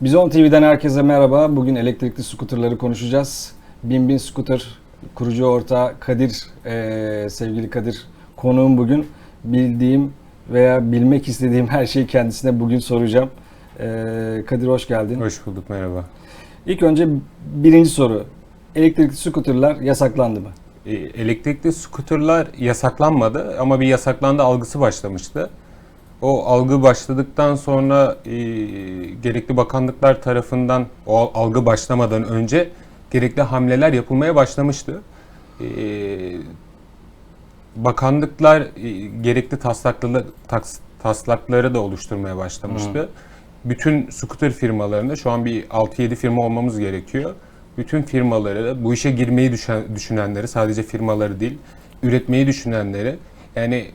Bizon TV'den herkese merhaba. Bugün elektrikli skuterları konuşacağız. Bin Bin Scooter kurucu ortağı Kadir, eee, sevgili Kadir konuğum bugün. Bildiğim veya bilmek istediğim her şeyi kendisine bugün soracağım. Eee, Kadir hoş geldin. Hoş bulduk merhaba. İlk önce birinci soru. Elektrikli skuterlar yasaklandı mı? E, Elektrikli skuterlar yasaklanmadı ama bir yasaklandı algısı başlamıştı. O algı başladıktan sonra e, gerekli bakanlıklar tarafından o al- algı başlamadan önce gerekli hamleler yapılmaya başlamıştı. E, bakanlıklar e, gerekli taslakları, taks- taslakları da oluşturmaya başlamıştı. Bütün scooter firmalarında şu an bir 6-7 firma olmamız gerekiyor. Bütün firmaları, bu işe girmeyi düşen, düşünenleri, sadece firmaları değil, üretmeyi düşünenleri, yani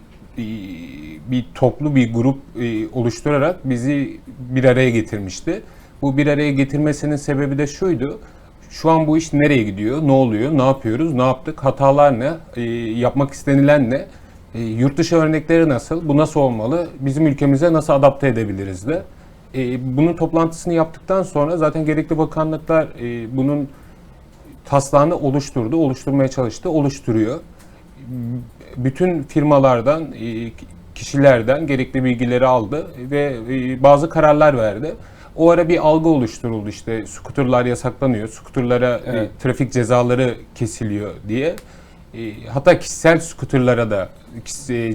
bir toplu bir grup e, oluşturarak bizi bir araya getirmişti. Bu bir araya getirmesinin sebebi de şuydu. Şu an bu iş nereye gidiyor? Ne oluyor? Ne yapıyoruz? Ne yaptık? Hatalar ne? E, yapmak istenilen ne? E, yurt dışı örnekleri nasıl? Bu nasıl olmalı? Bizim ülkemize nasıl adapte edebiliriz de? E, bunun toplantısını yaptıktan sonra zaten gerekli bakanlıklar e, bunun taslağını oluşturdu, oluşturmaya çalıştı, oluşturuyor. Bütün firmalardan, e, kişilerden gerekli bilgileri aldı ve e, bazı kararlar verdi. O ara bir algı oluşturuldu işte skuterlar yasaklanıyor, skuterlara e, Evet. trafik cezaları kesiliyor diye. Hatta kişisel skuterlara da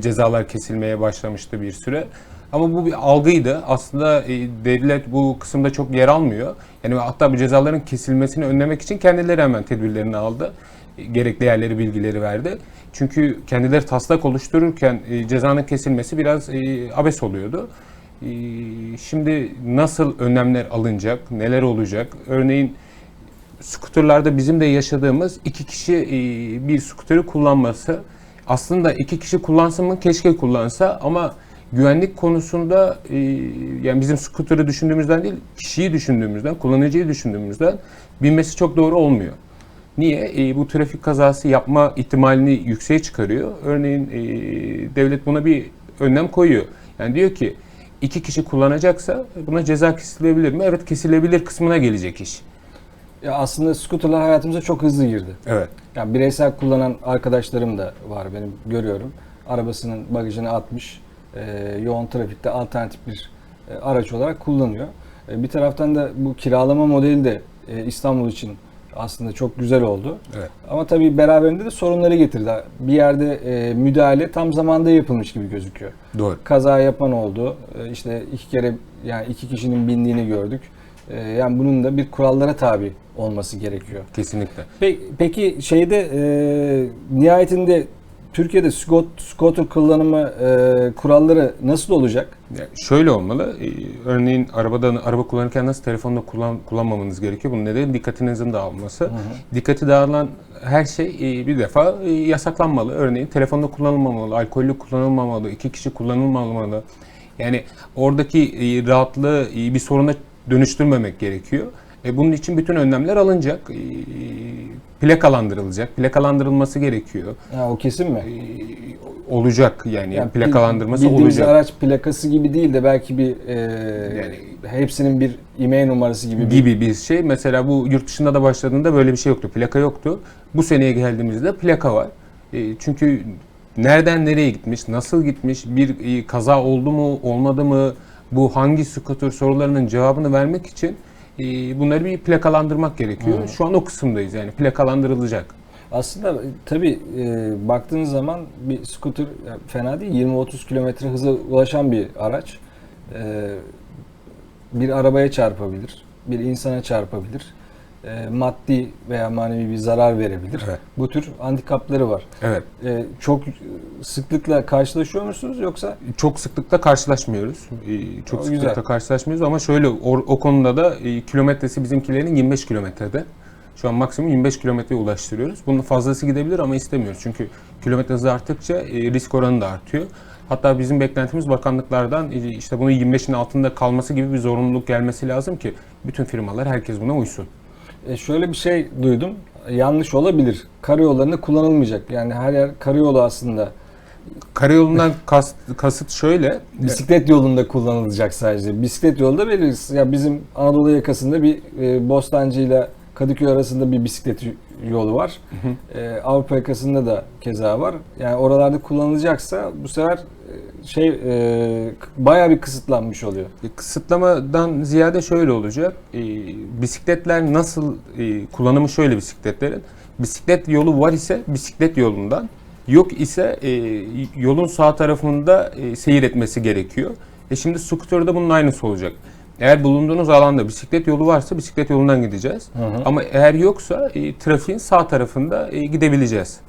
cezalar kesilmeye başlamıştı bir süre. Ama bu bir algıydı. Aslında e, devlet bu kısımda çok yer almıyor. Yani hatta bu cezaların kesilmesini önlemek için kendileri hemen tedbirlerini aldı. E, Gerekli yerleri, bilgileri verdi. Çünkü kendileri taslak oluştururken e, cezanın kesilmesi biraz abes oluyordu. Şimdi nasıl önlemler alınacak, neler olacak? Örneğin skuterlarda bizim de yaşadığımız iki kişi bir skuteri kullanması aslında iki kişi kullansın mı keşke kullansa ama güvenlik konusunda e, yani bizim skuteri düşündüğümüzden değil kişiyi düşündüğümüzden kullanıcıyı düşündüğümüzden binmesi çok doğru olmuyor. Niye? E, bu trafik kazası yapma ihtimalini yükseğe çıkarıyor. Örneğin e, devlet buna bir önlem koyuyor. Yani diyor ki iki kişi kullanacaksa buna ceza kesilebilir mi? Evet kesilebilir kısmına gelecek iş. Ya aslında skuterlar hayatımıza çok hızlı girdi. Evet. Yani bireysel kullanan arkadaşlarım da var benim görüyorum. Arabasının bagajını atmış, e, yoğun trafikte alternatif bir e, araç olarak kullanıyor. E, bir taraftan da bu kiralama modeli de e, İstanbul için aslında çok güzel oldu. Evet. Ama tabii beraberinde de sorunları getirdi. Bir yerde e, müdahale tam zamanda yapılmış gibi gözüküyor. Doğru. Kaza yapan oldu. E, işte iki kere yani iki kişinin bindiğini gördük. E, yani bunun da bir kurallara tabi olması gerekiyor. Kesinlikle. Pe- Peki şeyde e, nihayetinde Türkiye'de skot, scooter kullanımı e, kuralları nasıl olacak? Yani şöyle olmalı. e, Örneğin arabadan araba kullanırken nasıl telefonla kullan, kullanmamanız gerekiyor? Bunun nedeni dikkatinizin dağılması. Dikkati dağılan her şey e, bir defa e, yasaklanmalı. Örneğin telefonda kullanılmamalı, alkollü kullanılmamalı, iki kişi kullanılmamalı. Yani oradaki e, rahatlığı e, bir soruna dönüştürmemek gerekiyor. E, bunun için bütün önlemler alınacak. E, plakalandırılacak. Plakalandırılması gerekiyor. Ha, o kesin mi? E, olacak yani, Yani plakalandırması bildiğimiz olacak. araç plakası gibi değil de belki bir e, Yani- hepsinin bir IMEI numarası gibi, bir gibi bir şey. Mesela bu yurt dışında da başladığında böyle bir şey yoktu. Plaka yoktu. Bu seneye geldiğimizde plaka var. E, çünkü nereden nereye gitmiş, nasıl gitmiş, bir e, kaza oldu mu, olmadı mı, bu hangi skuter sorularının cevabını vermek için e, bunları bir plakalandırmak gerekiyor. Şu an o kısımdayız yani plakalandırılacak. Aslında tabii e, baktığınız zaman bir scooter fena değil. 20-30 kilometre hıza ulaşan bir araç. E, bir arabaya çarpabilir, bir insana çarpabilir. E, maddi veya manevi bir zarar verebilir. Evet. Bu tür handikapları var. Evet. E, çok sıklıkla karşılaşıyor musunuz yoksa Çok sıklıkla karşılaşmıyoruz. Ee, Çok O sıklıkla güzel. karşılaşmıyoruz ama şöyle o, o konuda da e, kilometresi bizimkilerin 25 kilometrede. Şu an maksimum 25 kilometreye ulaştırıyoruz. Bunun fazlası gidebilir ama istemiyoruz. Çünkü kilometre hızı arttıkça e, risk oranı da artıyor. Hatta bizim beklentimiz bakanlıklardan e, işte bunun 25'in altında kalması gibi bir zorunluluk gelmesi lazım ki bütün firmalar herkes buna uysun. E, şöyle bir şey duydum. Yanlış olabilir. Karayollarında kullanılmayacak. Yani her yer karayolu aslında Karayolundan kast, kasıt şöyle. Bisiklet yolunda kullanılacak sadece. Bisiklet yolda belirsiz. Ya bizim Anadolu yakasında bir e, Bostancı ile Kadıköy arasında bir bisiklet yolu var. E, Avrupa yakasında da keza var. Yani oralarda kullanılacaksa bu sefer şey e, bayağı bir kısıtlanmış oluyor. E, Kısıtlamadan ziyade şöyle olacak. E, bisikletler nasıl e, kullanımı şöyle bisikletlerin. Bisiklet yolu var ise bisiklet yolundan, yok ise e, yolun sağ tarafında e, seyir etmesi gerekiyor. E şimdi scooter'da bunun aynısı olacak. Eğer bulunduğunuz alanda bisiklet yolu varsa bisiklet yolundan gideceğiz. Hı hı. Ama eğer yoksa e, trafiğin sağ tarafında e, gidebileceğiz.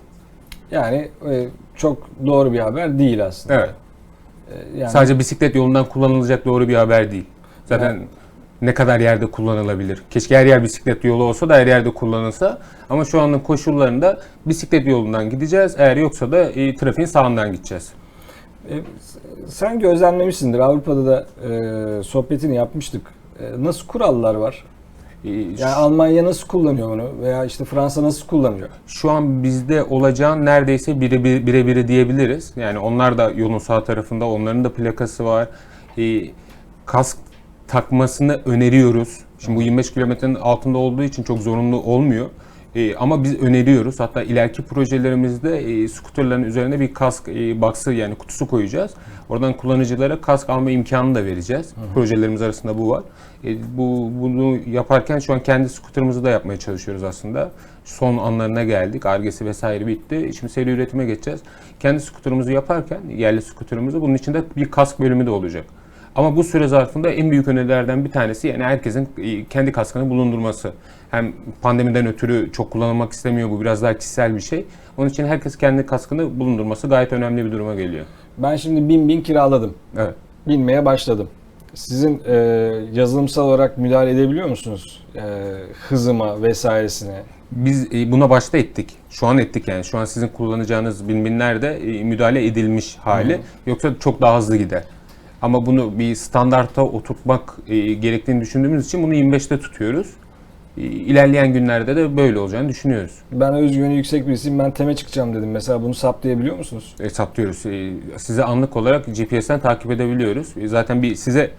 Yani e, çok doğru bir haber değil aslında. Evet. E, yani Sadece bisiklet yolundan kullanılacak doğru bir haber değil. Zaten Evet. ne kadar yerde kullanılabilir? Keşke her yer bisiklet yolu olsa da her yerde kullanılsa. Ama şu anın koşullarında bisiklet yolundan gideceğiz. Eğer yoksa da e, trafiğin sağından gideceğiz. E, sen gözlemlemişsindir. Avrupa'da da e, sohbetini yapmıştık. E, nasıl kurallar var? E, Yani Almanya nasıl kullanıyor bunu? Veya işte Fransa nasıl kullanıyor? şu an bizde olacağın neredeyse birebir birebiri diyebiliriz. Yani onlar da yolun sağ tarafında, onların da plakası var. E, kask takmasını öneriyoruz. Şimdi bu 25 kilometrenin altında olduğu için çok zorunlu olmuyor. E, ama biz öneriyoruz. Hatta ileriki projelerimizde e, skuterlerin üzerine bir kask e, box'ı yani kutusu koyacağız. Oradan kullanıcılara kask alma imkanı da vereceğiz. Projelerimiz arasında bu var. E, bu bunu yaparken şu an kendi skuterımızı da yapmaya çalışıyoruz aslında. Son anlarına geldik. Argesi vesaire bitti. Şimdi seri üretime geçeceğiz. Kendi skuterımızı yaparken yerli skuterımızı bunun içinde bir kask bölümü de olacak. Ama bu süre zarfında en büyük önerilerden bir tanesi yani herkesin e, kendi kaskını bulundurması. Hem pandemiden ötürü çok kullanılmak istemiyor bu biraz daha kişisel bir şey. Onun için herkes kendi kaskını bulundurması gayet önemli bir duruma geliyor. Ben şimdi bin bin kiraladım. Evet. Binmeye başladım. Sizin e, yazılımsal olarak müdahale edebiliyor musunuz? E, hızıma vesairesine. Biz e, buna başta ettik. Şu an ettik yani. Şu an sizin kullanacağınız binbinlerde e, müdahale edilmiş hali. Hı. Yoksa çok daha hızlı gider. Ama bunu bir standarta oturtmak e, gerektiğini düşündüğümüz için bunu 25'te tutuyoruz. E, İlerleyen günlerde de böyle olacağını düşünüyoruz. Ben özgüveni yüksek birisiyim. Ben teme çıkacağım dedim. Mesela bunu saptayabiliyor musunuz? hesaplıyoruz. E, Size anlık olarak GPS'ten takip edebiliyoruz. E, Zaten bir size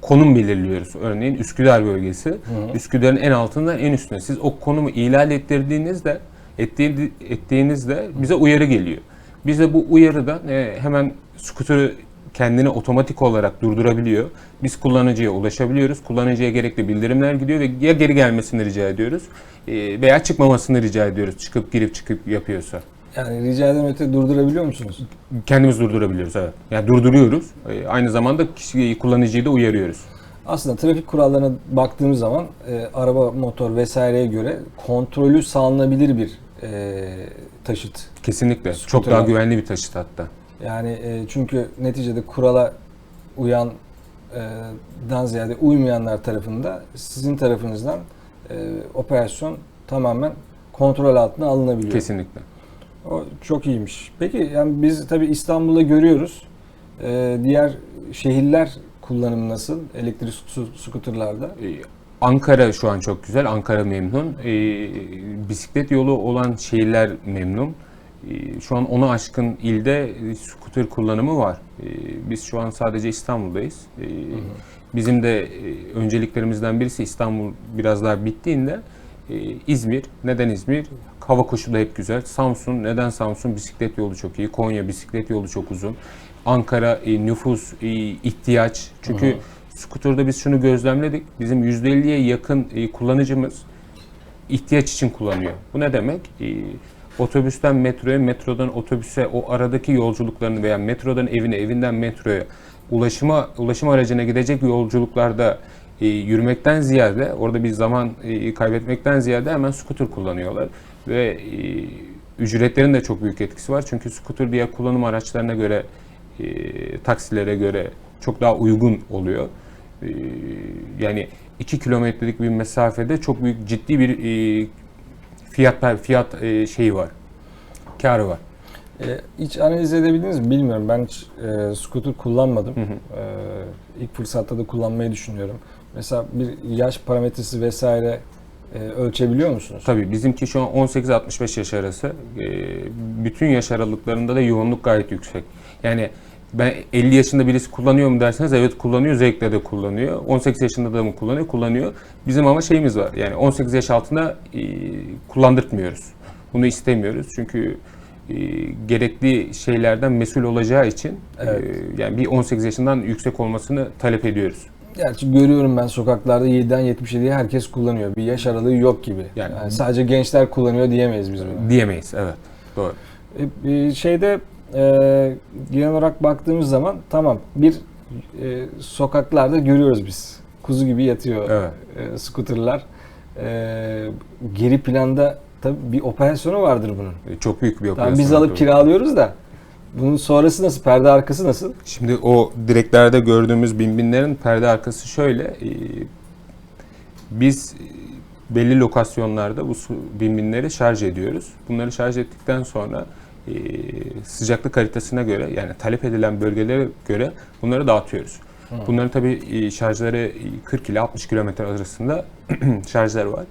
konum belirliyoruz. Örneğin Üsküdar bölgesi. hı. Üsküdar'ın en altından en üstüne. Siz o konumu ihlal ettirdiğinizde ettiği- ettiğinizde bize uyarı geliyor. Biz de bu uyarıdan e, hemen skuteri kendini otomatik olarak durdurabiliyor. Biz kullanıcıya ulaşabiliyoruz. Kullanıcıya gerekli bildirimler gidiyor ve ya geri gelmesini rica ediyoruz e, veya çıkmamasını rica ediyoruz. Çıkıp girip çıkıp yapıyorsa. Yani rica eden öte durdurabiliyor musunuz? Kendimiz durdurabiliyoruz evet. Yani durduruyoruz. Ee, Aynı zamanda kişi, kullanıcıyı da uyarıyoruz. Aslında trafik kurallarına baktığımız zaman e, araba, motor vesaireye göre kontrolü sağlanabilir bir e, taşıt. Kesinlikle. Scooter Çok daha güvenli bir taşıt hatta. Yani e, çünkü neticede kurala uyan e, dan ziyade uymayanlar tarafında sizin tarafınızdan e, operasyon tamamen kontrol altına alınabiliyor. Kesinlikle. O çok iyiymiş. Peki yani biz tabii İstanbul'da görüyoruz. E, diğer şehirler kullanımı nasıl elektrik skuterlarda? Ee, Ankara şu an çok güzel. Ankara memnun. Ee, bisiklet yolu olan şehirler memnun. Ee, şu an onu aşkın ilde e, scooter kullanımı var. Ee, biz şu an sadece İstanbul'dayız. Ee, Bizim de e, önceliklerimizden birisi İstanbul biraz daha bittiğinde e, İzmir. Neden İzmir? Hava koşulu hep güzel. Samsun. Neden Samsun? Bisiklet yolu çok iyi. Konya bisiklet yolu çok uzun. Ankara nüfus ihtiyaç. Çünkü skuterda biz şunu gözlemledik. Bizim %50'ye yakın kullanıcımız ihtiyaç için kullanıyor. Bu ne demek? Otobüsten metroya, metrodan otobüse o aradaki yolculuklarını veya metrodan evine, evinden metroya ulaşıma ulaşım aracına gidecek yolculuklarda e, yürümekten ziyade orada bir zaman e, kaybetmekten ziyade hemen scooter kullanıyorlar ve e, ücretlerin de çok büyük etkisi var. Çünkü scooter diğer kullanım araçlarına göre e, taksilere göre çok daha uygun oluyor. E, yani 2 kilometrelik bir mesafede çok büyük ciddi bir e, fiyat fiyat e, şeyi var. Karı var. E, hiç analiz edebildiniz mi bilmiyorum. Ben hiç e, scooter kullanmadım. Hı hı. E, ilk fırsatta da kullanmayı düşünüyorum. Mesela bir yaş parametresi vesaire e, ölçebiliyor musunuz? Tabii bizimki şu an 18-65 yaş arası. Ee, bütün yaş aralıklarında da yoğunluk gayet yüksek. Yani ben 50 yaşında birisi kullanıyor mu derseniz evet kullanıyor, zevkle de kullanıyor. 18 yaşında da mı kullanıyor? Kullanıyor. Bizim ama şeyimiz var. Yani 18 yaş altında e, kullandırtmıyoruz. Bunu istemiyoruz. Çünkü e, gerekli şeylerden mesul olacağı için Evet. e, yani bir 18 yaşından yüksek olmasını talep ediyoruz. Gerçi görüyorum ben sokaklarda 7'den 77'ye herkes kullanıyor. Bir yaş aralığı yok gibi. Yani- Yani, sadece gençler kullanıyor diyemeyiz biz bunu. Diyemeyiz. Evet. Doğru. E, e, şeyde e, genel olarak baktığımız zaman tamam bir e, sokaklarda görüyoruz biz. Kuzu gibi yatıyor Evet. e, skuterlar. E, geri planda tabii bir operasyonu vardır bunun. E, Çok büyük bir operasyon. Tamam biz alıp kiralıyoruz da bunun sonrası nasıl? Perde arkası nasıl? Şimdi o direklerde gördüğümüz binbinlerin perde arkası şöyle. e, Biz e, belli lokasyonlarda bu binbinleri şarj ediyoruz. Bunları şarj ettikten sonra e, sıcaklık haritasına göre yani talep edilen bölgelere göre bunları dağıtıyoruz. Bunların tabii e, şarjları e, 40 ile 60 kilometre arasında şarjları var.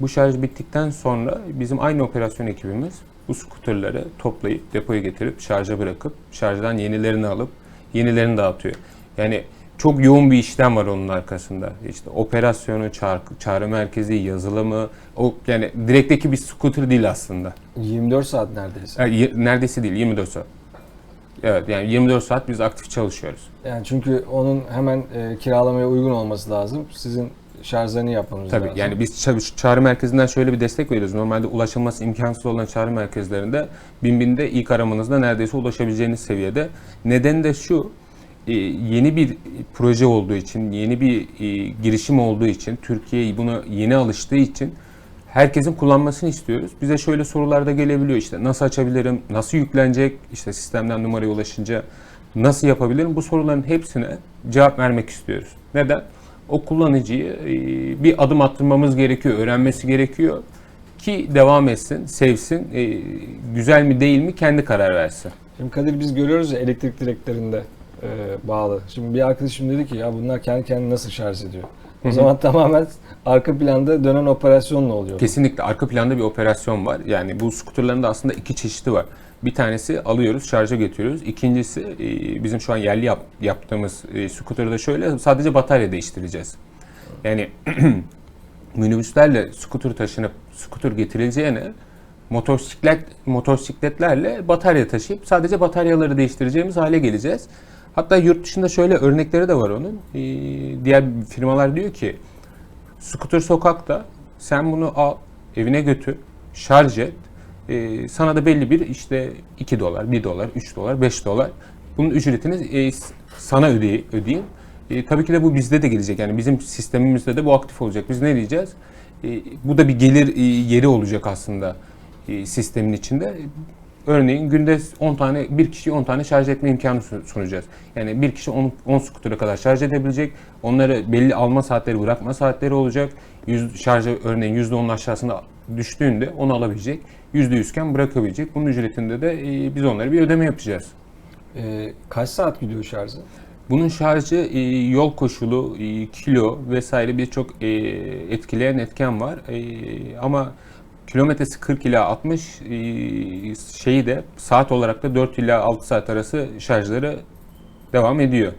Bu şarj bittikten sonra bizim aynı operasyon ekibimiz bu skuterları toplayıp depoya getirip şarja bırakıp şarjdan yenilerini alıp yenilerini dağıtıyor. Yani çok yoğun bir işlem var onun arkasında. İşte operasyonu, çağrı, çağrı merkezi, yazılımı, o yani direkteki bir scooter değil aslında. 24 saat neredeyse. Yani neredeyse değil, 24 saat. Evet yani 24 saat biz aktif çalışıyoruz. Yani çünkü onun hemen e, kiralamaya uygun olması lazım. Sizin şarjlarını yapmanız Tabii lazım. yani biz ça- çağrı merkezinden şöyle bir destek veriyoruz. Normalde ulaşılması imkansız olan çağrı merkezlerinde Binbin'de ilk aramanızda neredeyse ulaşabileceğiniz seviyede. Nedeni de şu, yeni bir proje olduğu için, yeni bir e, girişim olduğu için, Türkiye buna yeni alıştığı için herkesin kullanmasını istiyoruz. Bize şöyle sorular da gelebiliyor işte nasıl açabilirim, nasıl yüklenecek, işte sistemden numaraya ulaşınca nasıl yapabilirim? Bu soruların hepsine cevap vermek istiyoruz. Neden? O kullanıcıyı e, bir adım attırmamız gerekiyor, öğrenmesi gerekiyor ki devam etsin, sevsin, e, güzel mi değil mi kendi karar versin. Şimdi Kadir biz görüyoruz ya elektrik direklerinde e, bağlı. Şimdi bir arkadaşım dedi ki ya bunlar kendi kendine nasıl şarj ediyor? O zaman tamamen arka planda dönen operasyonla oluyor. Kesinlikle arka planda bir operasyon var. Yani bu skuterların da aslında iki çeşidi var. Bir tanesi alıyoruz, şarja getiriyoruz. İkincisi e, bizim şu an yerli yap- yaptığımız e, skuterı da şöyle sadece batarya değiştireceğiz. Yani minibüslerle skuter taşınıp skuter getirileceğine motosiklet motosikletlerle batarya taşıyıp sadece bataryaları değiştireceğimiz hale geleceğiz. Hatta yurt dışında şöyle örnekleri de var onun. Ee, diğer firmalar diyor ki skuter sokakta sen bunu al evine götür şarj et Ee, sana da belli bir işte 2 dolar 1 dolar 3 dolar 5 dolar bunun ücretini e, sana ödey ödeyeyim. E, tabii ki de bu bizde de gelecek yani bizim sistemimizde de bu aktif olacak. Biz ne diyeceğiz? E, bu da bir gelir e, yeri olacak aslında e, sistemin içinde. Örneğin günde 10 tane bir kişi 10 tane şarj etme imkanı sun- sunacağız. Yani bir kişi 10 10 skutura kadar şarj edebilecek. Onları belli alma saatleri, bırakma saatleri olacak. Yüz, şarjı örneğin %10'un aşağısında düştüğünde onu alabilecek. %100 iken bırakabilecek. Bunun ücretinde de e, biz onlara bir ödeme yapacağız. E, kaç saat gidiyor şarjı? Bunun şarjı e, yol koşulu, e, kilo vesaire birçok e, etkileyen etken var. E, ama kilometresi 40 ila 60 e, şeyi de saat olarak da 4 ila 6 saat arası şarjları devam ediyor.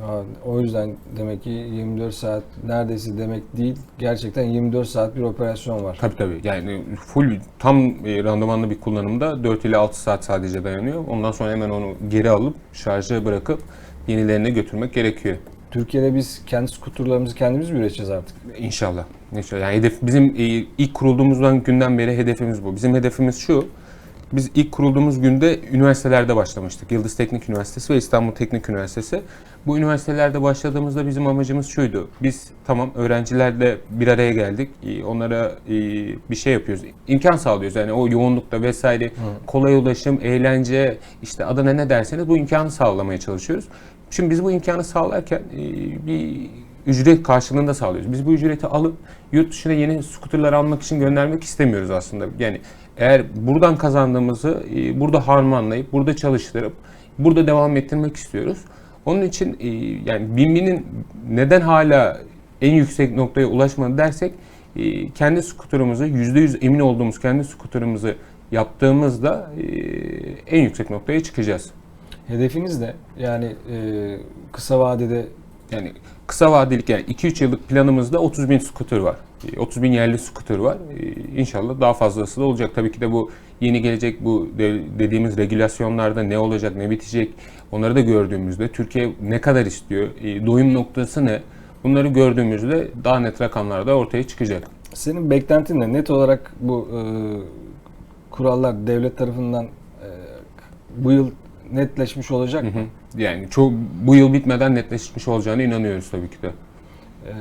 Ha, o yüzden demek ki 24 saat neredeyse demek değil. Gerçekten 24 saat bir operasyon var. Tabii tabii. Yani full tam e, randımanlı bir kullanımda 4 ile 6 saat sadece dayanıyor. Ondan sonra hemen onu geri alıp şarja bırakıp yenilerine götürmek gerekiyor. Türkiye'de biz kendi skuterlarımızı kendimiz mi üreteceğiz artık? İnşallah. İnşallah. Yani hedef bizim e, ilk kurulduğumuzdan günden beri hedefimiz bu. Bizim hedefimiz şu. Biz ilk kurulduğumuz günde üniversitelerde başlamıştık. Yıldız Teknik Üniversitesi ve İstanbul Teknik Üniversitesi. Bu üniversitelerde başladığımızda bizim amacımız şuydu. Biz tamam öğrencilerle bir araya geldik. E, Onlara e, bir şey yapıyoruz. İmkan sağlıyoruz. Yani o yoğunlukta vesaire kolay ulaşım, eğlence, işte adına ne derseniz bu imkanı sağlamaya çalışıyoruz. Şimdi biz bu imkanı sağlarken e, bir ücret karşılığında sağlıyoruz. Biz bu ücreti alıp yurt dışına yeni skuterler almak için göndermek istemiyoruz aslında. Yani eğer buradan kazandığımızı e, burada harmanlayıp, burada çalıştırıp, burada devam ettirmek istiyoruz. Onun için e, yani Binbi'nin neden hala en yüksek noktaya ulaşmadı dersek kendi skuterimizi %100 emin olduğumuz kendi skuterimizi yaptığımızda en yüksek noktaya çıkacağız. Hedefiniz ne? Yani e, kısa vadede Yani kısa vadelik yani 2-3 yıllık planımızda 30 bin scooter var. E, 30 bin yerli scooter var. E, İnşallah daha fazlası da olacak. Tabii ki de bu yeni gelecek bu de- dediğimiz regülasyonlarda ne olacak, ne bitecek onları da gördüğümüzde Türkiye ne kadar istiyor, e, doyum noktası ne bunları gördüğümüzde daha net rakamlar da ortaya çıkacak. senin beklentin ne? Net olarak bu e, kurallar devlet tarafından e, bu yıl netleşmiş olacak mı? Hı hı. Yani çok bu yıl bitmeden netleşmiş olacağına inanıyoruz tabii ki de. E,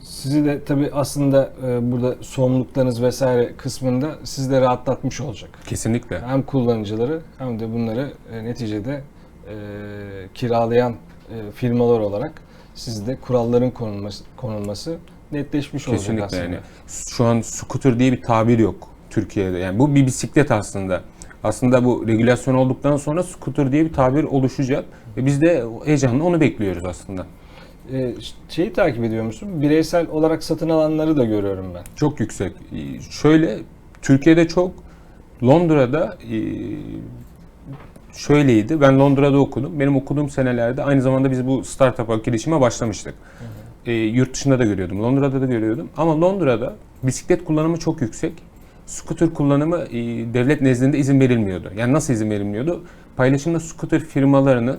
sizi de tabii aslında e, burada sorumluluklarınız vesaire kısmında sizi de rahatlatmış olacak. Kesinlikle. Hem kullanıcıları hem de bunları e, neticede e, kiralayan e, firmalar olarak sizde kuralların konulması, konulması netleşmiş olacak Kesinlikle aslında. yani. Şu an scooter diye bir tabir yok Türkiye'de. Yani bu bir bisiklet aslında. Aslında bu regülasyon olduktan sonra scooter diye bir tabir oluşacak. Ve biz de heyecanla onu bekliyoruz aslında. E, şeyi takip ediyor musun? Bireysel olarak satın alanları da görüyorum ben. Çok yüksek. Ee, Şöyle Türkiye'de çok Londra'da e, şöyleydi. Ben Londra'da okudum. Benim okuduğum senelerde aynı zamanda biz bu startup'a girişime başlamıştık. E, yurt dışında da görüyordum. Londra'da da görüyordum. Ama Londra'da bisiklet kullanımı çok yüksek. Scooter kullanımı e, devlet nezdinde izin verilmiyordu. Yani nasıl izin verilmiyordu? Paylaşımda scooter firmalarının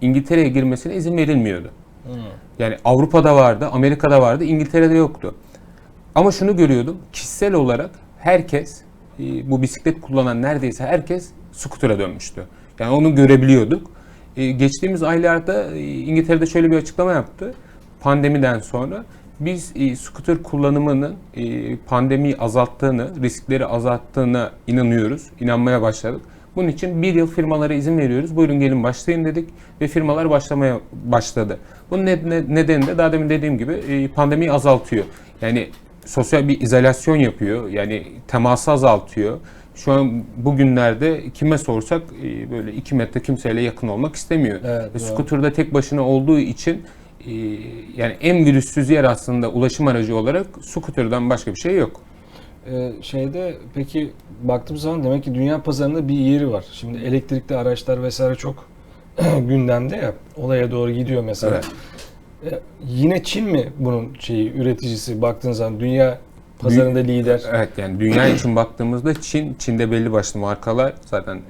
İngiltere'ye girmesine izin verilmiyordu. Yani Avrupa'da vardı, Amerika'da vardı, İngiltere'de yoktu. Ama şunu görüyordum, kişisel olarak herkes, e, bu bisiklet kullanan neredeyse herkes scooter'a dönmüştü. Yani onu görebiliyorduk. E, Geçtiğimiz aylarda İngiltere'de şöyle bir açıklama yaptı. Pandemiden sonra biz e, scooter kullanımının e, pandemiyi azalttığını, riskleri azalttığına inanıyoruz, inanmaya başladık. Bunun için bir yıl firmalara izin veriyoruz. Buyurun gelin başlayın dedik ve firmalar başlamaya başladı. Bunun ne- ne- nedeni de daha demin dediğim gibi e, pandemiyi azaltıyor. Yani sosyal bir izolasyon yapıyor. Yani teması azaltıyor. Şu an bugünlerde kime sorsak e, böyle 2 metre kimseyle yakın olmak istemiyor. Evet, scooter'da tek başına olduğu için yani en virüssüz yer aslında ulaşım aracı olarak scooter'dan başka bir şey yok. Ee, şeyde peki baktığım zaman demek ki dünya pazarında bir yeri var. Şimdi elektrikli araçlar vesaire çok gündemde ya. Olaya doğru gidiyor mesela. Ee, yine Çin mi bunun şeyi üreticisi baktığın zaman dünya pazarında lider? Evet yani dünya için baktığımızda Çin, Çin'de belli başlı markalar zaten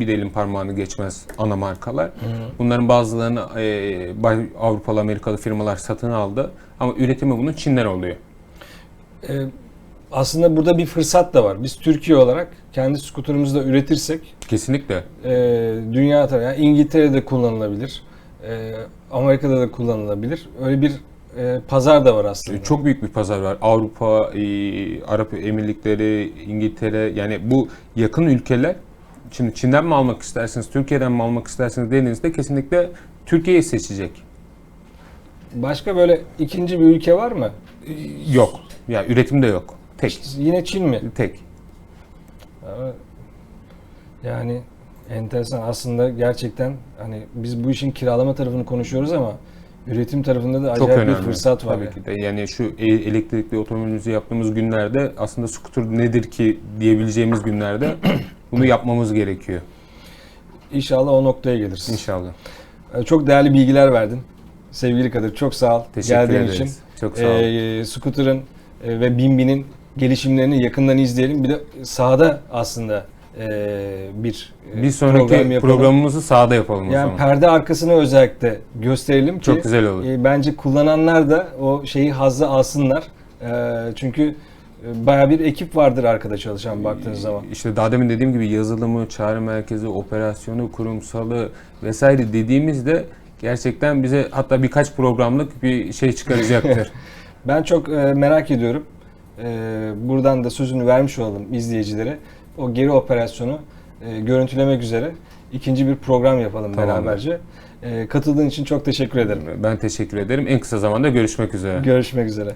bir elin parmağını geçmez ana markalar. Bunların bazılarını e, Avrupalı, Amerikalı firmalar satın aldı ama üretimi bunun Çin'den oluyor. Ee, aslında burada bir fırsat da var. Biz Türkiye olarak kendi skuterımızı da üretirsek Kesinlikle. e, dünya tarafı, yani İngiltere'de kullanılabilir, e, Amerika'da da kullanılabilir. Öyle bir e, pazar da var aslında. Çok büyük bir pazar var. Avrupa, e, Arap Emirlikleri, İngiltere yani bu yakın ülkeler Şimdi Çin'den mi almak istersiniz, Türkiye'den mi almak istersiniz dediğinizde kesinlikle Türkiye'yi seçecek. Başka böyle ikinci bir ülke var mı? Yok. Ya üretim de yok. Tek. Yine Çin mi? Tek. Ama Yani enteresan aslında gerçekten hani biz bu işin kiralama tarafını konuşuyoruz ama üretim tarafında da Çok acayip bir önemli. fırsat var. Tabii yani. ki de. Yani şu e- elektrikli otomobilimizi yaptığımız günlerde aslında scooter nedir ki diyebileceğimiz günlerde bunu yapmamız gerekiyor. İnşallah o noktaya geliriz. İnşallah. Ee, Çok değerli bilgiler verdin. Sevgili Kadir çok sağ ol Teşekkür geldiğin ederiz. için. Çok sağ olun. Ee, Scooter'ın e, ve Bimbi'nin gelişimlerini yakından izleyelim. Bir de sahada aslında e, bir e, bir sonraki program yapalım. programımızı sahada yapalım o Yani zaman. perde arkasını özellikle gösterelim ki Çok güzel olur. e, bence kullananlar da o şeyi hazzı alsınlar. E, çünkü baya bir ekip vardır arkada çalışan baktığınız zaman. İşte daha demin dediğim gibi yazılımı, çağrı merkezi, operasyonu, kurumsalı vesaire dediğimizde gerçekten bize hatta birkaç programlık bir şey çıkaracaktır. Ben çok e, merak ediyorum. E, buradan da sözünü vermiş olalım izleyicilere. O geri operasyonu e, görüntülemek üzere ikinci bir program yapalım Tamamdır. beraberce. E, katıldığın için çok teşekkür ederim. ben teşekkür ederim. En kısa zamanda görüşmek üzere. Görüşmek üzere.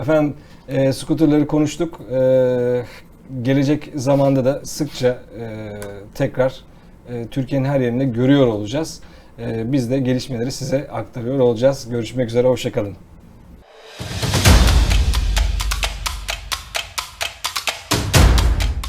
Efendim e, skuterları konuştuk. E, gelecek zamanda da sıkça e, tekrar e, Türkiye'nin her yerinde görüyor olacağız. E, biz de gelişmeleri size aktarıyor olacağız. Görüşmek üzere, hoşçakalın.